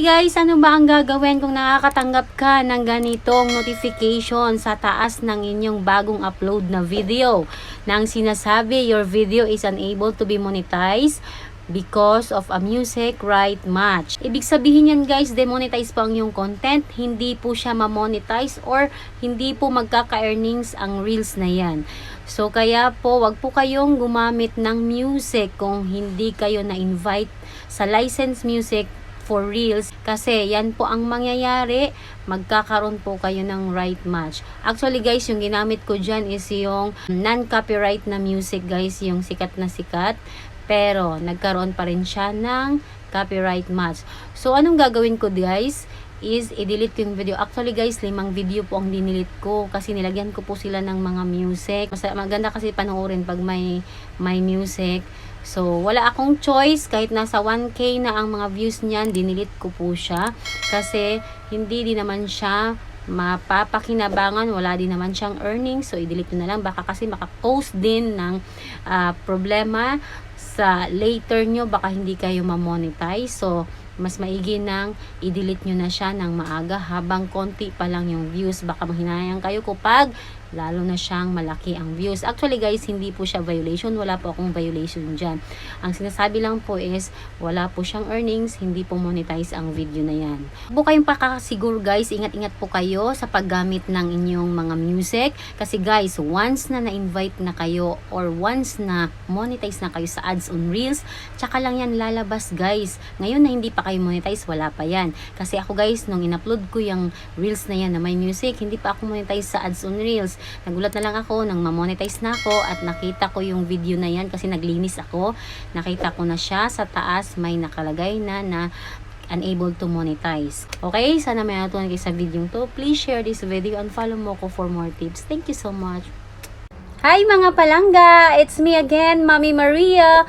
Hi guys, ano ba ang gagawin kung nakakatanggap ka ng ganitong notification sa taas ng inyong bagong upload na video? Nang sinasabi, your video is unable to be monetized because of a music right match. Ibig sabihin yan guys, demonetize po ang yung content, hindi po siya ma-monetize or hindi po magkaka-earnings ang reels na yan. So kaya po, wag po kayong gumamit ng music kung hindi kayo na-invite sa licensed music for reels kasi yan po ang mangyayari magkakaroon po kayo ng right match actually guys yung ginamit ko dyan is yung non-copyright na music guys yung sikat na sikat pero nagkaroon pa rin siya ng copyright match so anong gagawin ko guys is i-delete yung video. Actually guys, limang video po ang dinilit ko kasi nilagyan ko po sila ng mga music. Maganda kasi panoorin pag may may music. So, wala akong choice kahit nasa 1k na ang mga views niyan, dinilit ko po siya kasi hindi din naman siya mapapakinabangan, wala din naman siyang earnings. So, i-delete na lang. Baka kasi maka-cause din ng ah, problema sa later nyo. Baka hindi kayo ma-monetize. So, mas maigi nang i-delete nyo na siya ng maaga habang konti pa lang yung views. Baka mahinayang kayo kapag lalo na siyang malaki ang views. Actually guys, hindi po siya violation. Wala po akong violation dyan. Ang sinasabi lang po is, wala po siyang earnings, hindi po monetize ang video na yan. Po kayong pakakasiguro guys, ingat-ingat po kayo sa paggamit ng inyong mga music. Kasi guys, once na na-invite na kayo or once na monetize na kayo sa ads on Reels, tsaka lang yan lalabas guys. Ngayon na hindi pa kayo monetize, wala pa yan. Kasi ako guys, nung in-upload ko yung Reels na yan na may music, hindi pa ako monetize sa ads on Reels. Nagulat na lang ako nang ma-monetize na ako at nakita ko yung video na yan kasi naglinis ako. Nakita ko na siya sa taas may nakalagay na na unable to monetize. Okay, sana may natutunan kayo sa video to. Please share this video and follow mo ko for more tips. Thank you so much. Hi mga palangga! It's me again, Mami Maria.